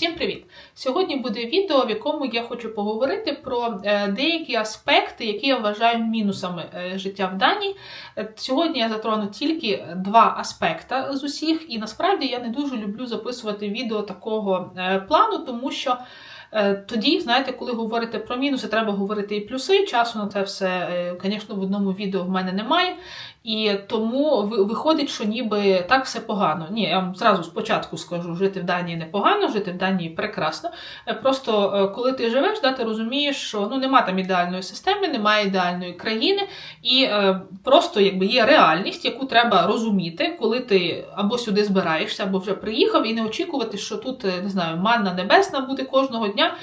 Всім привіт! Сьогодні буде відео, в якому я хочу поговорити про е, деякі аспекти, які я вважаю мінусами е, життя в Данії. Е, Сьогодні я затрону тільки два аспекти з усіх, і насправді я не дуже люблю записувати відео такого плану, тому що. Тоді, знаєте, коли говорите про мінуси, треба говорити і плюси. Часу на це все, звісно, в одному відео в мене немає. І тому виходить, що ніби так все погано. Ні, я вам зразу спочатку скажу, жити в Данії непогано, жити в Данії прекрасно. Е, Просто е, коли ти живеш, да, ти розумієш, що ну нема там ідеальної системи, немає ідеальної країни, і е, просто якби є реальність, яку треба розуміти, коли ти або сюди збираєшся, або вже приїхав, і не очікувати, що тут е, не знаю, манна небесна буде кожного дня.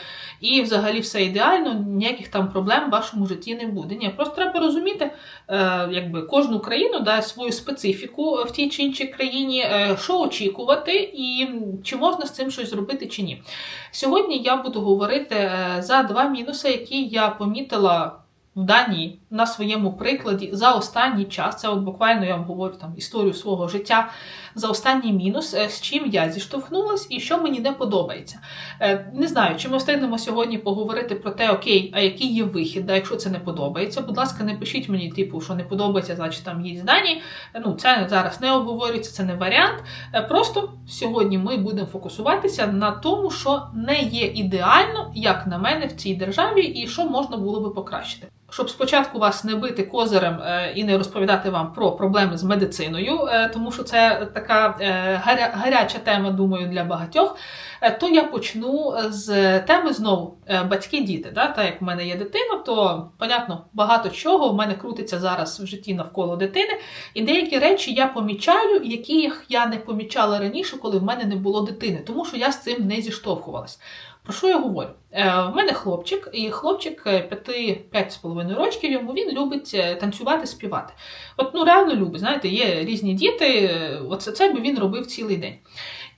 І взагалі все ідеально, ніяких там проблем в вашому житті не буде. Ні, просто треба розуміти, е, якби кожну країну да, свою специфіку в тій чи іншій країні, е, що очікувати, і чи можна з цим щось зробити чи ні. Сьогодні я буду говорити е, за два мінуси, які я помітила. В Данії на своєму прикладі за останній час, це от буквально я вам говорю там історію свого життя за останній мінус, е, з чим я зіштовхнулась і що мені не подобається. Е, Не знаю, чи ми встигнемо сьогодні поговорити про те, окей, а який є вихід, да, якщо це не подобається. Будь ласка, не пишіть мені, типу, що не подобається, значить там з Данії. Е, Ну, це зараз не обговорюється, це не варіант. Просто сьогодні ми будемо фокусуватися на тому, що не є ідеально, як на мене, в цій державі, і що можна було би покращити. Щоб спочатку вас не бити козирем і не розповідати вам про проблеми з медициною, тому що це така е, гаря- гаряча тема, думаю, для багатьох. Е, То я почну з теми знову е, батьки-діти. Да? Та як в мене є дитина, то понятно, багато чого в мене крутиться зараз в житті навколо дитини. І деякі речі я помічаю, яких я не помічала раніше, коли в мене не було дитини, тому що я з цим не зіштовхувалась. Про що я говорю? Е, в мене хлопчик, і хлопчик 5-5,5 років, йому він любить е, танцювати, співати. От ну реально любить. Знаєте, є різні діти, е, оце це би він робив цілий день.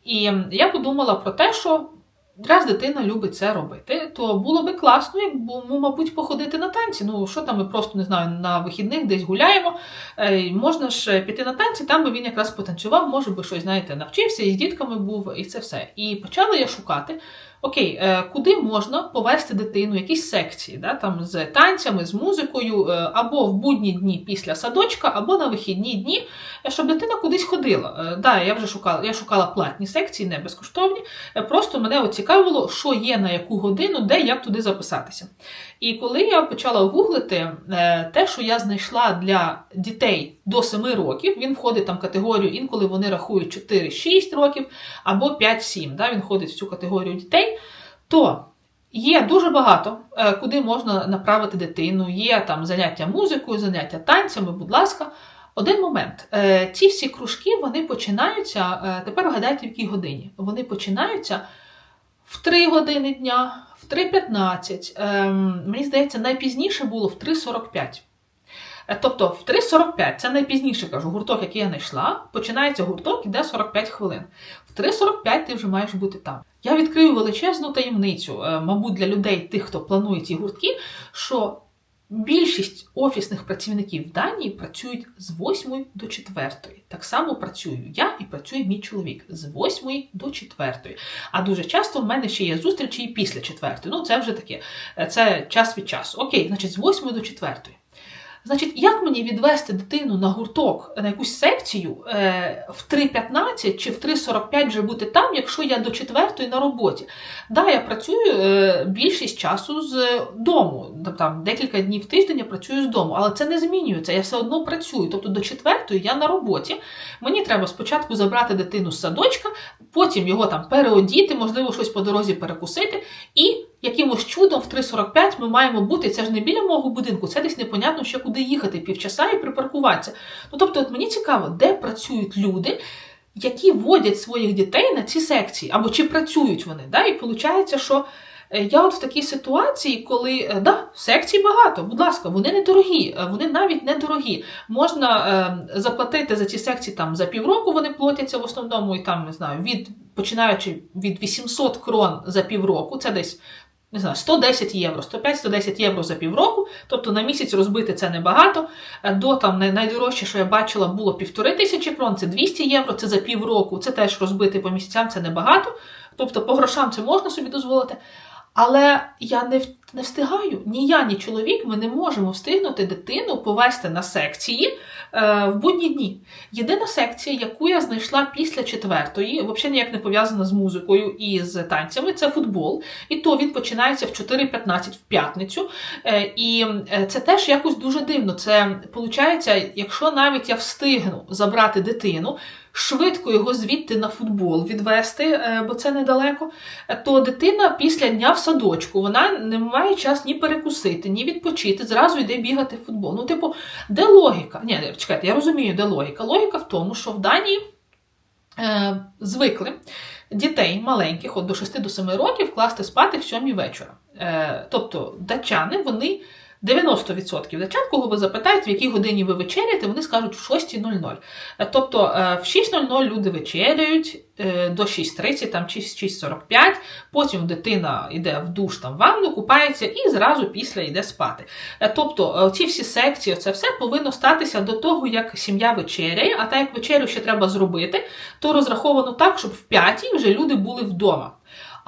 І я подумала про те, що раз дитина любить це робити, то було би класно, якби мабуть, походити на танці. Ну, що там ми просто не знаю, на вихідних десь гуляємо. Е, можна ж піти на танці, там би він якраз потанцював, може би щось, знаєте, навчився, і з дітками був, і це все. І почала я шукати. Окей, е, куди можна повести дитину, якісь секції, да, там з танцями, з музикою, е, або в будні дні після садочка, або на вихідні дні, е, щоб дитина кудись ходила. Да, я вже шукала, я шукала платні секції, не безкоштовні. Просто мене цікавило, що є на яку годину, де як туди записатися. І коли я почала гуглити е, те, що я знайшла для дітей до 7 років, він входить там в категорію, інколи вони рахують 4-6 років або 5-7, да, він входить в цю категорію дітей, то є дуже багато, е, куди можна направити дитину. Є там заняття музикою, заняття танцями, будь ласка. Один момент. Е, Ці всі кружки вони починаються. Тепер вгадайте, в якій годині. Вони починаються в 3 години дня, в 3.15. Ем, мені здається, найпізніше було в 3.45. Е, Тобто в 3.45, це найпізніше кажу, гурток, який я знайшла, починається гурток, іде 45 хвилин. В 3.45 ти вже маєш бути там. Я відкрию величезну таємницю, е, мабуть, для людей, тих, хто планує ці гуртки, що більшість офісних працівників Данії працюють з 8 до 4. Так само працюю я і працює мій чоловік з 8 до 4. А дуже часто в мене ще є зустрічі і після 4. Ну, це вже таке, е, це час від часу. Окей, значить, з 8 до 4. Значить, як мені відвести дитину на гурток, на якусь секцію е, в 3.15 чи в 3.45 вже бути там, якщо я до 4 на роботі? Да, я працюю е, більшість часу з дому, там декілька днів тиждень я працюю з дому, але це не змінюється. Я все одно працюю. Тобто до 4 я на роботі. Мені треба спочатку забрати дитину з садочка, потім його там переодіти, можливо, щось по дорозі перекусити, і якимось чудом в 3.45 ми маємо бути. Це ж не біля мого будинку, це десь непонятно ще куди їхати півчаса і припаркуватися. Ну тобто, от мені цікаво, де працюють люди. Які водять своїх дітей на ці секції, або чи працюють вони. Да? І виходить, що е, я от в такій ситуації, коли е, да, секцій багато, будь ласка, вони недорогі, е, вони навіть недорогі. Можна е, заплатити за ці секції там за півроку, вони платяться в основному, і там не знаю, від починаючи від 800 крон за півроку, це десь не знаю, 110 євро, 105-110 євро за півроку, тобто на місяць розбити це небагато. Е, До там найдорожче, що я бачила, було півтори тисячі крон, це 200 євро, це за півроку, це теж розбити по місяцям, це небагато. Тобто по грошам це можна собі дозволити. Але я не не встигаю. Ні я, ні чоловік, ми не можемо встигнути дитину повести на секції е, в будні дні. Єдина секція, яку я знайшла після четвертої, взагалі ніяк не пов'язана з музикою і з танцями, це футбол. І то він починається в 4.15 в п'ятницю. Е, і е, це теж якось дуже дивно. Це виходить, якщо навіть я встигну забрати дитину швидко його звідти на футбол відвести, е, бо це недалеко, то дитина після дня в садочку вона не має час ні перекусити, ні відпочити, зразу йде бігати в футбол. Ну, типу, де логіка? Ні, чекайте, я розумію, де логіка. Логіка в тому, що в Данії е, звикли дітей маленьких, от до 6-7 років, класти спати в 7 вечора. Е, Тобто датчани, вони. 90% дівчат, кого ви запитаєте, в якій годині ви вечеряєте, вони скажуть в 6.00. Е, тобто е, в 6.00 люди вечеряють е, до 6.30 там, чи 6.45, потім дитина йде в душ, там, ванну, купається і зразу після йде спати. Тобто ці всі секції, це все повинно статися до того, як сім'я вечеряє, а так як вечерю ще треба зробити, то розраховано так, щоб в 5 вже люди були вдома.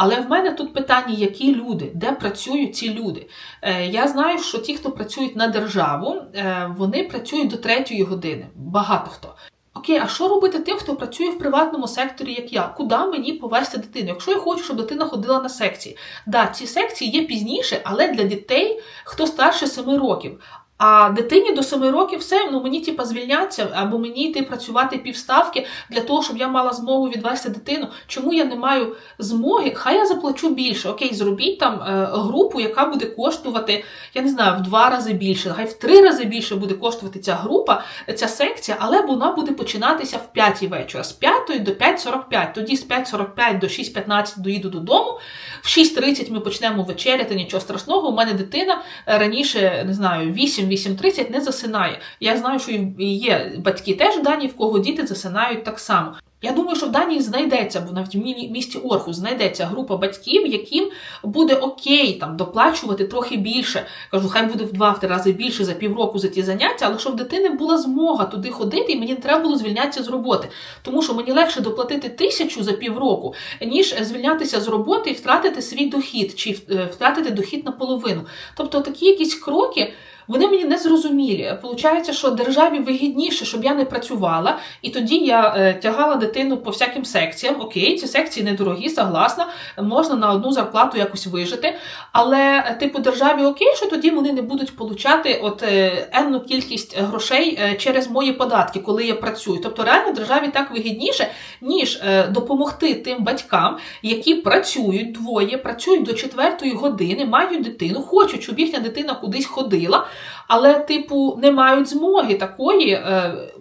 Але в мене тут питання, які люди, де працюють ці люди. Е, Я знаю, що ті, хто працюють на державу, е, вони працюють до третьої години. Багато хто. Окей, а що робити тим, хто працює в приватному секторі, як я? Куди мені повести дитину? Якщо я хочу, щоб дитина ходила на секції. Да, ці секції є пізніше, але для дітей, хто старше 7 років. А дитині до 7 років все, ну мені типа звільняться, або мені йти працювати півставки для того, щоб я мала змогу відвести дитину. Чому я не маю змоги? Хай я заплачу більше. Окей, зробіть там е, групу, яка буде коштувати, я не знаю, в два рази більше, хай в три рази більше буде коштувати ця група, ця секція, але вона буде починатися в 5 вечора, з 5 до 5.45. Тоді з 5.45 до 6.15 доїду додому. В 6.30 ми почнемо вечеряти, нічого страшного. У мене дитина е, раніше не знаю, 8 8.30 не засинає. Я знаю, що є батьки теж дані, в кого діти засинають так само. Я думаю, що в Данії знайдеться, бо навіть в місті Орху знайдеться група батьків, яким буде окей там доплачувати трохи більше. Кажу, хай буде в два-три рази більше за півроку за ті заняття, але щоб в дитини була змога туди ходити, і мені не треба було звільнятися з роботи. Тому що мені легше доплатити тисячу за півроку, ніж звільнятися з роботи і втратити свій дохід, чи е, втратити дохід наполовину. Тобто такі якісь кроки. Вони мені не зрозумілі. Получається, що державі вигідніше, щоб я не працювала, і тоді я е, тягала дитину по всяким секціям. Окей, ці секції недорогі, согласна, можна на одну зарплату якось вижити. Але, е, типу, державі окей, що тоді вони не будуть получати от е, енну кількість грошей е, через мої податки, коли я працюю. Тобто, реально державі так вигідніше, ніж допомогти тим батькам, які працюють двоє, працюють до четвертої години, мають дитину, хочуть, щоб їхня дитина кудись ходила але, типу, не мають змоги такої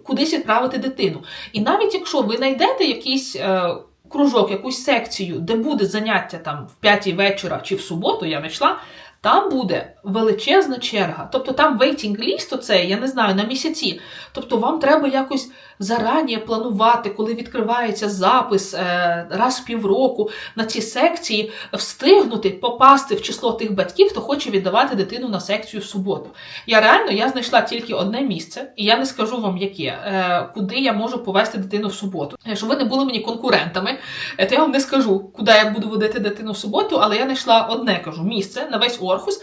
кудись відправити дитину. І навіть якщо ви знайдете якийсь. Е, Кружок, якусь секцію, де буде заняття там в п'ятій вечора чи в суботу, я знайшла, там буде величезна черга. Тобто там waiting list оцей, я не знаю, на місяці. Тобто вам треба якось зарані планувати, коли відкривається запис е, раз в півроку на ці секції, встигнути попасти в число тих батьків, хто хоче віддавати дитину на секцію в суботу. Я реально я знайшла тільки одне місце, і я не скажу вам, яке, е, куди я можу повести дитину в суботу. Е, щоб ви не були мені конкурентами, то я вам не скажу, куди я буду водити дитину в суботу, але я знайшла одне кажу місце на весь Орхус,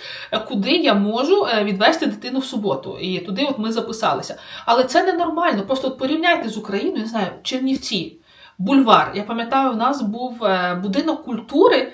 куди я можу відвести дитину в суботу. І туди от ми записалися. Але це ненормально. Просто от порівняйте порівняйте з Україною, не знаю, Чернівці, бульвар. Я пам'ятаю, у нас був е, будинок культури.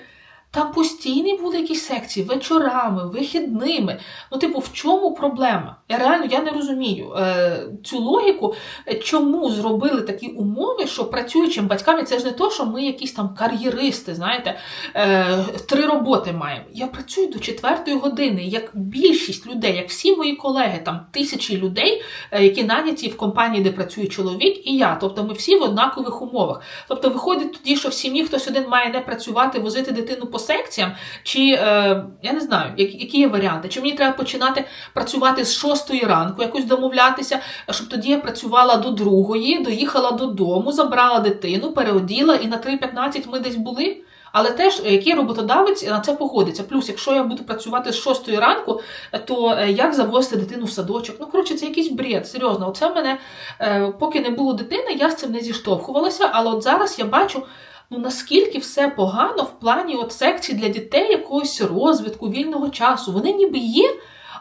Там постійні були якісь секції вечорами, вихідними. Ну, типу, в чому проблема? Я реально я не розумію е, цю логіку, чому зробили такі умови, що працюючим батькам, це ж не то, що ми якісь там кар'єристи, знаєте, е, три роботи маємо. Я працюю до четвертої години, як більшість людей, як всі мої колеги, там тисячі людей, е, які наняті в компанії, де працює чоловік, і я. Тобто ми всі в однакових умовах. Тобто, виходить тоді, що в сім'ї хтось один має не працювати, возити дитину по секціям, чи е, я не знаю, які є варіанти. Чи мені треба починати працювати з шостої ранку, якось домовлятися, щоб тоді я працювала до другої, доїхала додому, забрала дитину, переоділа, і на 3.15 ми десь були. Але теж е, який роботодавець на це погодиться. Плюс, якщо я буду працювати з 6 ранку, то е, як завозити дитину в садочок? Ну, коротше, це якийсь бред. Серйозно, оце в мене, поки не було дитини, я з цим не зіштовхувалася, але от зараз я бачу ну наскільки все погано в плані от секцій для дітей якогось розвитку, вільного часу. Вони ніби є,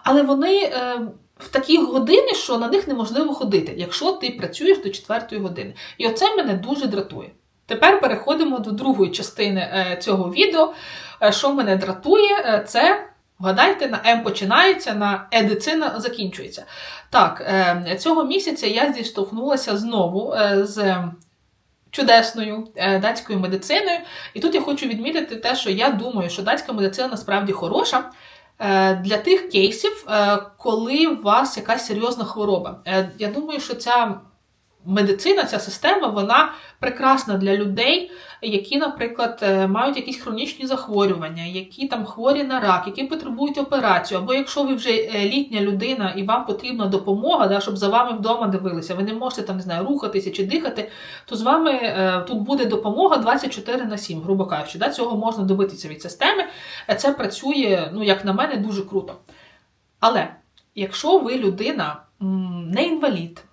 але вони е, в такі години, що на них неможливо ходити, якщо ти працюєш до 4 години. І оце мене дуже дратує. Тепер переходимо до другої частини е, цього відео. Е, що мене дратує, е, це. Вгадайте, на М починається, на едицина закінчується. Так, цього місяця я зіштовхнулася знову з чудесною е, датською медициною. І тут я хочу відмітити те, що я думаю, що датська медицина насправді хороша. Е, для тих кейсів, е, коли у вас якась серйозна хвороба. Я думаю, що ця медицина, ця система, вона прекрасна для людей, які, наприклад, е, мають якісь хронічні захворювання, які там хворі на рак, які потребують операцію. Або якщо ви вже е, літня людина і вам потрібна допомога, да, щоб за вами вдома дивилися, ви не можете там не знаю, рухатися чи дихати, то з вами е, тут буде допомога 24 на 7, грубо кажучи. Да, Цього можна добитися від системи. Це працює, ну як на мене, дуже круто. Але якщо ви людина не інвалід,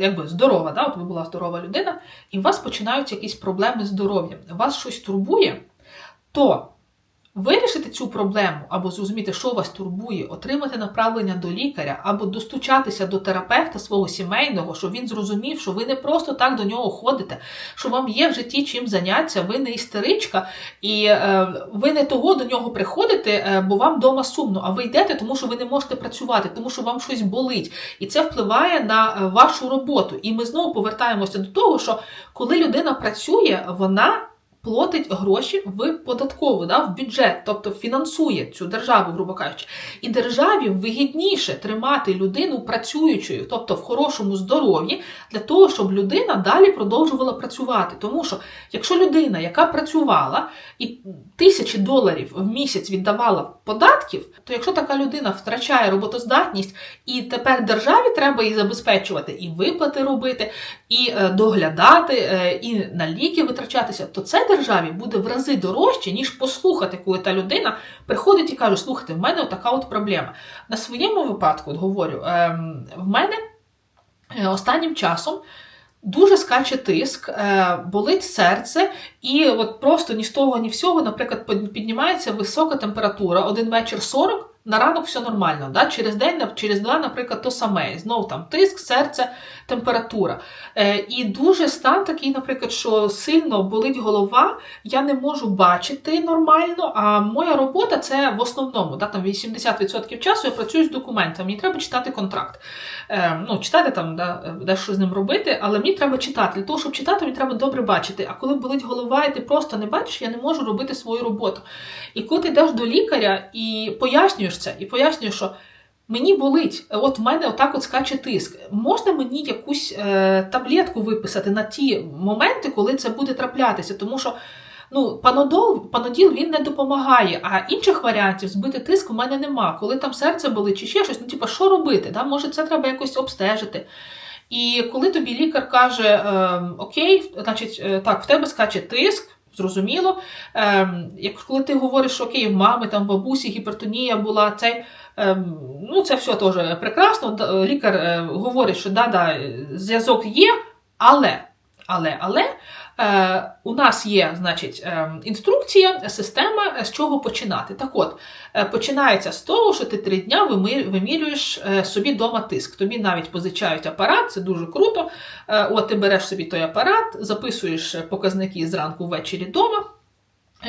якби здорова, да? от ви була здорова людина, і у вас починаються якісь проблеми з здоров'ям, вас щось турбує, то Вирішити цю проблему або зрозуміти, що вас турбує, отримати направлення до лікаря, або достучатися до терапевта свого сімейного, щоб він зрозумів, що ви не просто так до нього ходите, що вам є в житті чим заняття, ви не істеричка, і е, ви не того до нього приходите, е, бо вам вдома сумно, а ви йдете, тому що ви не можете працювати, тому що вам щось болить. І це впливає на е, вашу роботу. І ми знову повертаємося до того, що коли людина працює, вона платить гроші в податкову, да, в бюджет, тобто фінансує цю державу, грубо кажучи. І державі вигідніше тримати людину працюючою, тобто в хорошому здоров'ї, для того, щоб людина далі продовжувала працювати. Тому що якщо людина, яка працювала і тисячі доларів в місяць віддавала податків, то якщо така людина втрачає роботоздатність, і тепер державі треба її забезпечувати, і виплати робити, і е, доглядати, е, і на ліки витрачатися, то це державі буде в рази дорожче, ніж послухати, коли та людина приходить і каже: слухайте, в мене така от проблема. На своєму випадку, от говорю, ем, в мене е, останнім часом. Дуже скаче тиск, е, болить серце, і от просто ні з того, ні всього, наприклад, піднімається висока температура, один вечір 40, на ранок все нормально. Да? Через день, через два, наприклад, то саме. Знову там тиск, серце, температура. Е, І дуже стан такий, наприклад, що сильно болить голова, я не можу бачити нормально. А моя робота це в основному. Да? Там 80% часу я працюю з документами, мені треба читати контракт. Е, ну, Читати там, да, дещо з ним робити, але мені треба читати. Для того, щоб читати, мені треба добре бачити. А коли болить голова, і ти просто не бачиш, я не можу робити свою роботу. І коли ти йдеш до лікаря і пояснюєш це, і пояснюєш, що мені болить, от в мене отак от скаче тиск. Можна мені якусь е, таблетку виписати на ті моменти, коли це буде траплятися, тому що. Ну, панодол, паноділ він не допомагає, а інших варіантів збити тиск у мене нема. Коли там серце болить чи ще щось, ну типа, що робити? Да? Може, це треба якось обстежити. І коли тобі лікар каже: е, Окей, значить, е, так, в тебе скаче тиск, зрозуміло. Ем, як коли ти говориш, що окей, в мами, там бабусі, гіпертонія була, це ем, ну це все теж прекрасно. Лікар е, говорить, що да-да, зв'язок є, але, але, але. Е, у нас є значить, е, інструкція, система, з чого починати. Так от, е, починається з того, що ти три дня вимірюєш собі вдома тиск. Тобі навіть позичають апарат, це дуже круто. От Ти береш собі той апарат, записуєш показники зранку ввечері вдома.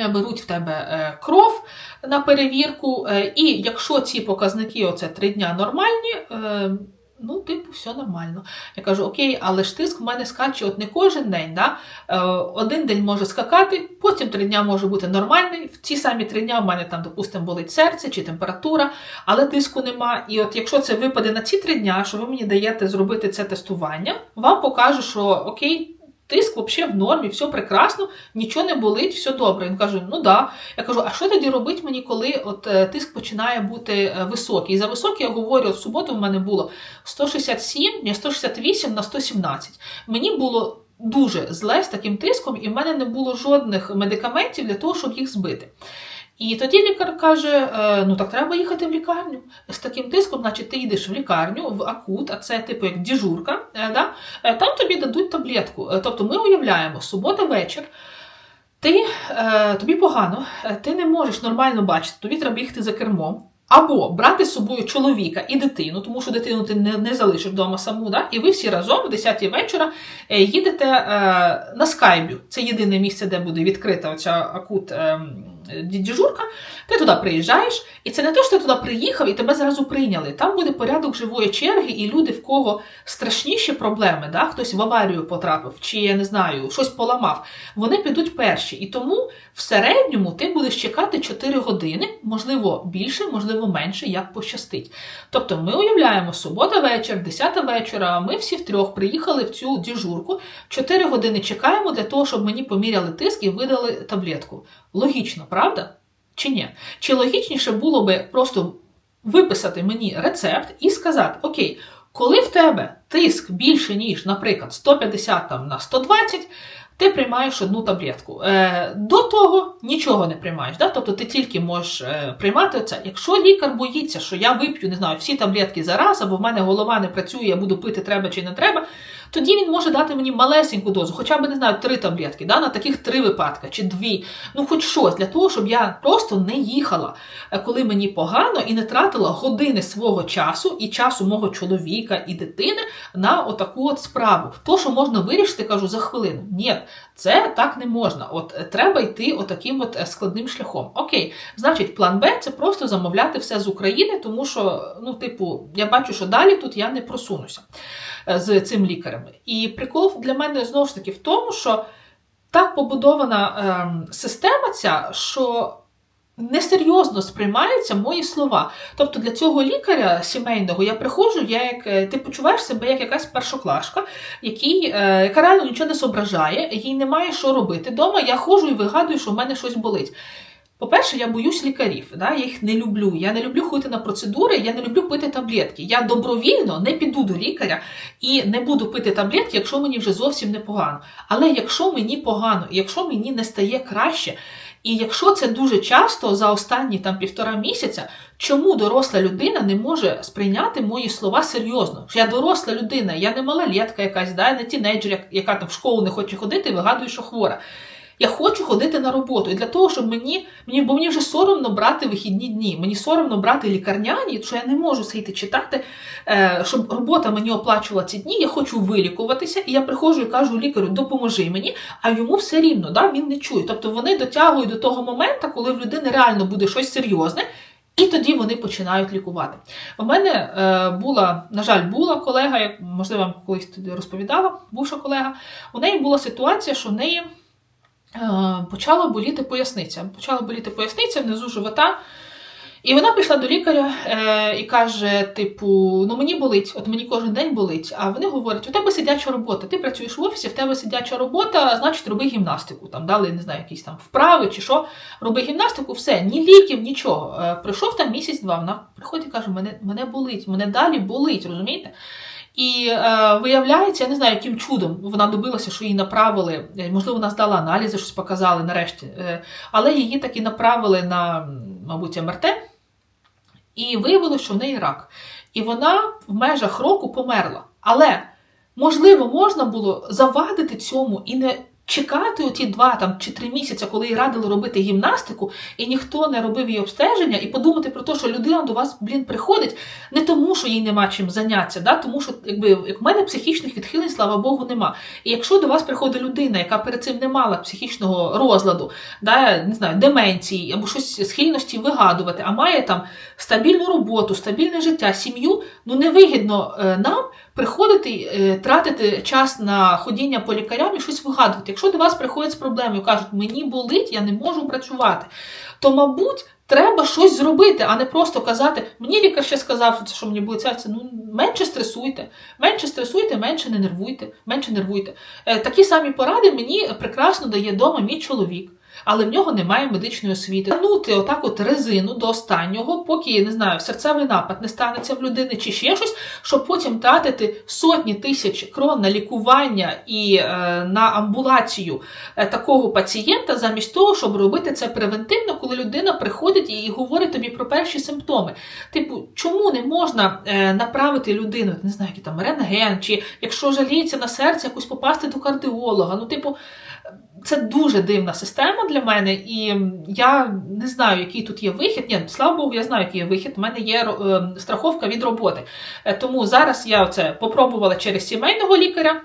Беруть в тебе кров на перевірку, і якщо ці показники оце три дня нормальні, Ну, типу, все нормально. Я кажу, окей, але ж тиск в мене скаче от не кожен день. Да? Е, один день може скакати, потім три дня може бути нормальний. В ці самі три дня в мене там, допустимо, болить серце чи температура, але тиску нема. І от якщо це випаде на ці три дня, що ви мені даєте зробити це тестування, вам покажу, що окей, Тиск взагалі в нормі, все прекрасно, нічого не болить, все добре. Він каже, ну да. Я кажу, а що тоді робить мені, коли от е, тиск починає бути е, високий? І за високий я говорю, от в суботу в мене було 167, не 168 на 117. Мені було дуже зле з таким тиском, і в мене не було жодних медикаментів для того, щоб їх збити. І тоді лікар каже: «Е, ну так треба їхати в лікарню. З таким тиском, значить, ти йдеш в лікарню, в акут, а це типу як діжурка. Е, да? Е, там тобі дадуть таблетку. Тобто ми уявляємо, субота вечір. ти, тобі погано, ти не можеш нормально бачити, тобі треба їхати за кермом. Або брати з собою чоловіка і дитину, тому що дитину ти не, не залишиш вдома саму, да? і ви всі разом о 10 вечора їдете е, на скайбі. Це єдине місце, де буде відкрита оця акут е, діжурка. Ти туди приїжджаєш, і це не те, що ти туди приїхав і тебе зразу прийняли. Там буде порядок живої черги, і люди, в кого страшніші проблеми, да? хтось в аварію потрапив, чи я не знаю, щось поламав. Вони підуть перші. І тому в середньому ти будеш чекати 4 години, можливо, більше, можливо, менше, як пощастить. Тобто ми уявляємо, субота вечір, 10 вечора, ми всі втрьох приїхали в цю діжурку, 4 години чекаємо для того, щоб мені поміряли тиск і видали таблетку. Логічно, правда? Чи ні? Чи логічніше було би просто виписати мені рецепт і сказати: Окей, коли в тебе тиск більше, ніж, наприклад, 150 там, на 120, ти приймаєш одну таблетку. Е, До того нічого не приймаєш. Да? Тобто ти тільки можеш е, приймати це. Якщо лікар боїться, що я вип'ю, не знаю, всі таблетки зараз, або в мене голова не працює, я буду пити треба чи не треба, тоді він може дати мені малесеньку дозу, хоча б не знаю, три таблетки, да, на таких три випадки чи дві. Ну, хоч щось для того, щоб я просто не їхала, е, коли мені погано, і не тратила години свого часу і часу мого чоловіка і дитини на отаку от справу. То, що можна вирішити, кажу за хвилину. Ні, це так не можна. От е, треба йти отаким от е, складним шляхом. Окей, значить, план Б це просто замовляти все з України, тому що, ну, типу, я бачу, що далі тут я не просунуся з цим лікарем. І прикол для мене знову ж таки в тому, що так побудована е, система ця, що несерйозно сприймаються мої слова. Тобто для цього лікаря сімейного я приходжу, я як е, ти почуваєш себе як якась першоклашка, який, е, яка реально нічого не зображає, їй немає що робити вдома. Я ходжу і вигадую, що в мене щось болить. По-перше, я боюсь лікарів, да? я їх не люблю. Я не люблю ходити на процедури, я не люблю пити таблетки. Я добровільно не піду до лікаря і не буду пити таблетки, якщо мені вже зовсім не погано. Але якщо мені погано, якщо мені не стає краще, і якщо це дуже часто за останні там півтора місяця, чому доросла людина не може сприйняти мої слова серйозно? Я доросла людина, я не малолетка якась, да? я не тінейджер, яка там в школу не хоче ходити і вигадує, що хвора. Я хочу ходити на роботу. І для того, щоб мені, мені бо мені вже соромно брати вихідні дні. Мені соромно брати лікарняні, що я не можу сидіти читати, е, щоб робота мені оплачувала ці дні. Я хочу вилікуватися, і я приходжу і кажу лікарю, допоможи мені, а йому все рівно, да, він не чує. Тобто вони дотягують до того моменту, коли в людини реально буде щось серйозне. І тоді вони починають лікувати. У мене е, була, на жаль, була колега, як можливо, вам колись тоді розповідала, бувша колега. У неї була ситуація, що в неї. Е, почала боліти поясниця. Почала боліти поясниця внизу живота. І вона прийшла до лікаря е, і каже: типу, ну мені болить, от мені кожен день болить. А вони говорять: у тебе сидяча робота, ти працюєш в офісі, в тебе сидяча робота, значить, роби гімнастику. Там дали, не знаю, якісь там вправи чи що. Роби гімнастику, все, ні ліків, нічого. Е, пройшов там місяць-два. Вона приходить і каже: мене, мене болить, мене далі болить, розумієте? І е, виявляється, я не знаю, яким чудом вона добилася, що її направили. е, Можливо, вона здала аналізи, щось показали нарешті. Е, але її таки направили на, мабуть, МРТ, і виявилося, що в неї рак. І вона в межах року померла. Але можливо, можна було завадити цьому і не чекати оті два там чи три місяці, коли їй радили робити гімнастику, і ніхто не робив її обстеження, і подумати про те, що людина до вас, блін, приходить не тому, що їй нема чим зайнятися, да? тому що якби як в мене психічних відхилень, слава Богу, нема. І якщо до вас приходить людина, яка перед цим не мала психічного розладу, да, не знаю, деменції або щось схильності вигадувати, а має там стабільну роботу, стабільне життя, сім'ю, ну невигідно е, нам приходити, е, тратити час на ходіння по лікарям і щось вигадувати. Якщо до вас приходять з проблемою кажуть, мені болить, я не можу працювати, то, мабуть, треба щось зробити, а не просто казати, мені лікар ще сказав, що мені болить серце. Ну, менше стресуйте, менше стресуйте, менше не нервуйте, менше нервуйте. Е, Такі самі поради мені прекрасно дає вдома мій чоловік але в нього немає медичної освіти. Тягнути отак от резину до останнього, поки не знаю, серцевий напад не станеться в людини чи ще щось, щоб потім тратити сотні тисяч крон на лікування і е, на амбулацію е, такого пацієнта, замість того, щоб робити це превентивно, коли людина приходить і говорить тобі про перші симптоми. Типу, чому не можна е, направити людину, не знаю, який там рентген, чи якщо жаліється на серце, якось попасти до кардіолога. Ну, типу це дуже дивна система для мене, і я не знаю, який тут є вихід. Ні, слава Богу, я знаю, який є вихід. У мене є е, страховка від роботи. Е, Тому зараз я це попробувала через сімейного лікаря.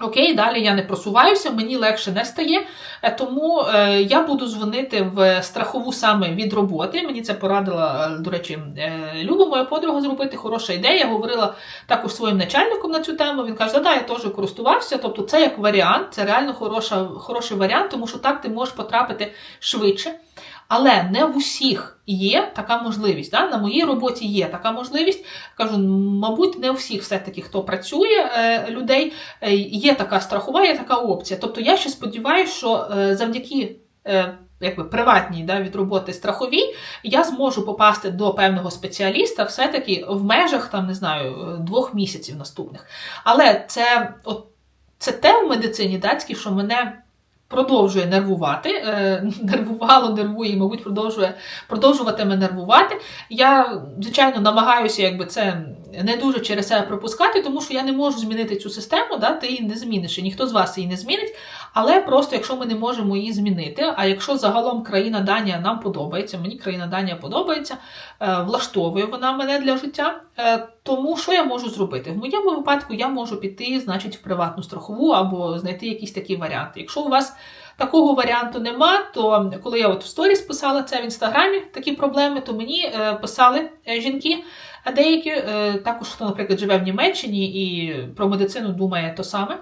Окей, далі я не просуваюся, мені легше не стає. Е, Тому е, я буду дзвонити в страхову саме від роботи. Мені це порадила, е, до речі, Люба, моя подруга, зробити хороша ідея. Я говорила також своїм начальником на цю тему. Він каже, да, да, я теж користувався. Тобто, це як варіант, це реально хороша, хороший варіант, тому що так ти можеш потрапити швидше. Але не в усіх є така можливість. Да? На моїй роботі є така можливість. Кажу, мабуть, не у всіх все-таки, хто працює е, людей, е, є така страхова, є така опція. Тобто я ще сподіваюся, що е, завдяки. Якби приватній да, від роботи страховій, я зможу попасти до певного спеціаліста все-таки в межах там, не знаю, двох місяців наступних. Але це, от, це те в медицині датській, що мене продовжує нервувати. Е, нервувало, нервує, і, мабуть, продовжує продовжуватиме нервувати. Я, звичайно, намагаюся якби це не дуже через себе пропускати, тому що я не можу змінити цю систему, да, ти її не зміниш, і ніхто з вас її не змінить. Але просто якщо ми не можемо її змінити, а якщо загалом країна Данія нам подобається, мені країна Данія подобається, е, влаштовує вона мене для життя. е, Тому що я можу зробити? В моєму випадку я можу піти, значить, в приватну страхову або знайти якісь такі варіанти. Якщо у вас такого варіанту нема, то коли я от в сторіс писала це в інстаграмі, такі проблеми, то мені е, писали жінки. А деякі також, хто, наприклад, живе в Німеччині і про медицину думає то саме.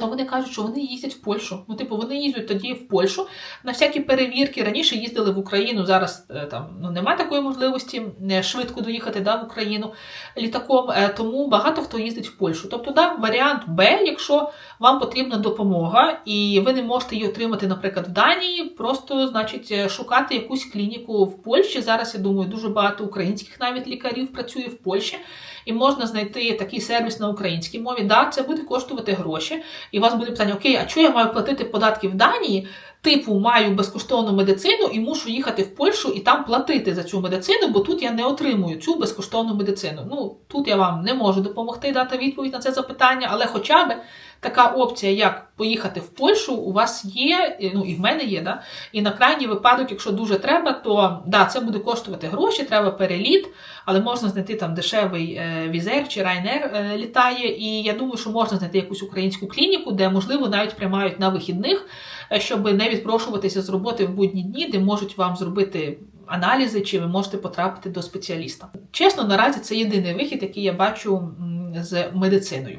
То вони кажуть, що вони їздять в Польщу. Ну, типу, вони їздять тоді в Польщу на всякі перевірки. Раніше їздили в Україну. Зараз е, там ну немає такої можливості швидко доїхати да, в Україну літаком. е, Тому багато хто їздить в Польщу. Тобто, да, варіант Б, якщо вам потрібна допомога, і ви не можете її отримати, наприклад, в Данії, просто значить е, шукати якусь клініку в Польщі. Зараз я думаю, дуже багато українських навіть лікарів працює в Польщі, і можна знайти такий сервіс на українській мові. Да, це буде коштувати гроші, і у вас буде питання: Окей, а чого я маю платити податки в Данії? Типу, маю безкоштовну медицину і мушу їхати в Польщу і там платити за цю медицину, бо тут я не отримую цю безкоштовну медицину. Ну тут я вам не можу допомогти дати відповідь на це запитання, але хоча б така опція, як поїхати в Польщу, у вас є, ну і в мене є, да? і на крайній випадок, якщо дуже треба, то да, це буде коштувати гроші, треба переліт, але можна знайти там дешевий е, візер чи райнер літає. І я думаю, що можна знайти якусь українську клініку, де можливо навіть приймають на вихідних, е, щоб не відпрошуватися з роботи в будні дні, де можуть вам зробити. Аналізи, чи ви можете потрапити до спеціаліста. Чесно, наразі це єдиний вихід, який я бачу з медициною.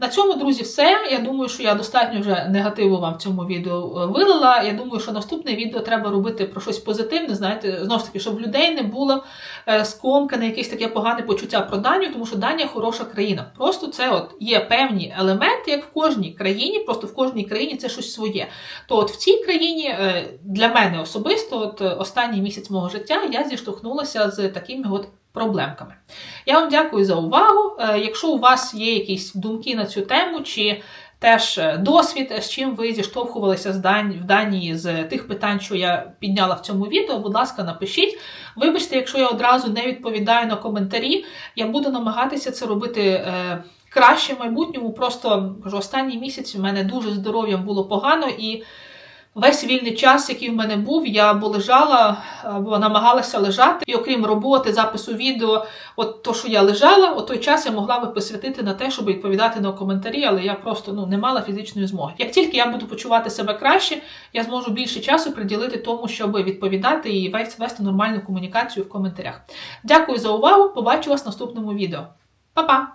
На цьому, друзі, все. Я думаю, що я достатньо вже негативу вам в цьому відео е, вилила. Я думаю, що наступне відео треба робити про щось позитивне. Знаєте, знову ж таки, щоб в людей не було е, скомкане якесь таке погане почуття про Данію, тому що Данія хороша країна. Просто це от є певні елементи, як в кожній країні, просто в кожній країні це щось своє. То от в цій країні е, для мене особисто, от останній місяць мого життя, я зіштовхнулася з такими от проблемками. Я вам дякую за увагу. Е, Якщо у вас є якісь думки на цю тему, чи теж е, досвід, з чим ви зіштовхувалися в Данії з тих питань, що я підняла в цьому відео, будь ласка, напишіть. Вибачте, якщо я одразу не відповідаю на коментарі, я буду намагатися це робити. Е... Краще в майбутньому, просто кажу, останній місяць в мене дуже здоров'ям було погано, і весь вільний час, який в мене був, я або лежала, або намагалася лежати. І окрім роботи, запису відео, от то, що я лежала, от той час я могла би посвятити на те, щоб відповідати на коментарі, але я просто ну не мала фізичної змоги. Як тільки я буду почувати себе краще, я зможу більше часу приділити тому, щоб відповідати і вести нормальну комунікацію в коментарях. Дякую за увагу! Побачу вас в наступному відео. Па-па!